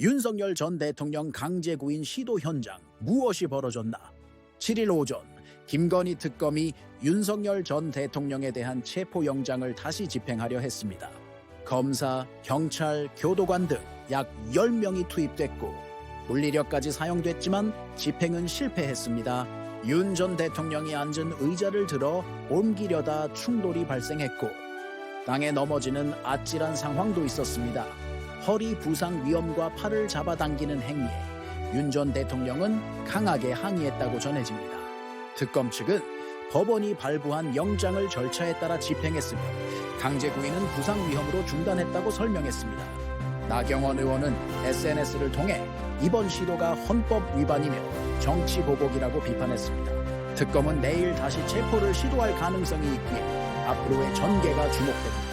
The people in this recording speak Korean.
윤석열 전 대통령 강제 구인 시도 현장 무엇이 벌어졌나? 7일 오전 김건희 특검이 윤석열 전 대통령에 대한 체포 영장을 다시 집행하려 했습니다. 검사, 경찰, 교도관 등 약 10명이 투입됐고 물리력까지 사용됐지만 집행은 실패했습니다. 윤 전 대통령이 앉은 의자를 들어 옮기려다 충돌이 발생했고 땅에 넘어지는 아찔한 상황도 있었습니다. 허리 부상 위험과 팔을 잡아당기는 행위에 윤 전 대통령은 강하게 항의했다고 전해집니다. 특검 측은 법원이 발부한 영장을 절차에 따라 집행했으며 강제 구인은 부상 위험으로 중단했다고 설명했습니다. 나경원 의원은 SNS를 통해 이번 시도가 헌법 위반이며 정치 보복이라고 비판했습니다. 특검은 내일 다시 체포를 시도할 가능성이 있기에 앞으로의 전개가 주목됩니다.